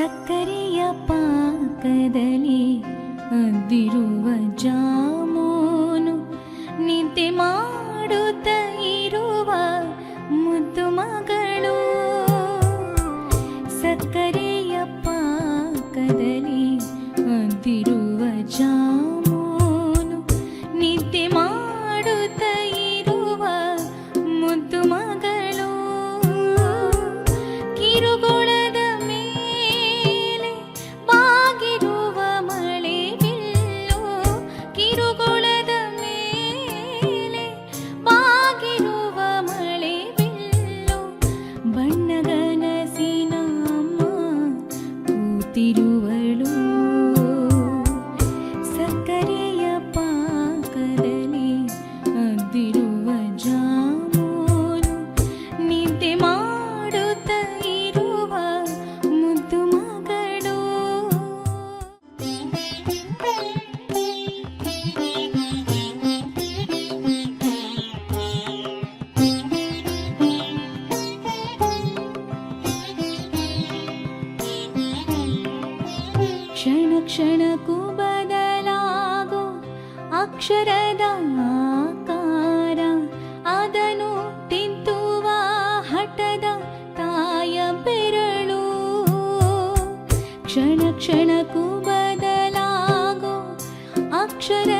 ಸಕ್ಕರೆಯ ಪಾಕದಲ್ಲಿ ಅದಿರುವ ಜಾಮೂನು ನಿದ್ದೆ ಮಾಡುತ್ತ ಇರುವ ಮುದ್ದು ಮಗಳು. ಸಕ್ಕರೆ തിരുവ ಕ್ಷಣಕ್ಕೂ ಬದಲಾಗೋ ಅಕ್ಷರದ ಆಕಾರ. ಅದನ್ನು ತಿಂತುವ ಹಠದ ತಾಯ ಬೆರಳು. ಕ್ಷಣ ಕ್ಷಣಕ್ಕೂ ಬದಲಾಗೋ ಅಕ್ಷರ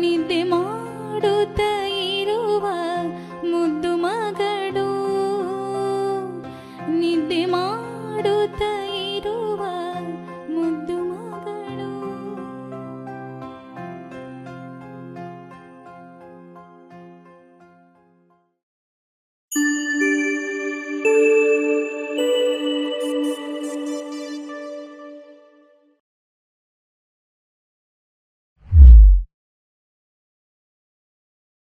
ನಿದ್ದೆ ಮಾಡುತ್ತ ಇರುವ ಮುದ್ದು ಮಗಳು. ನಿದ್ದೆ ಮಾಡುತ್ತ ಇರುವ ಮುದ್ದು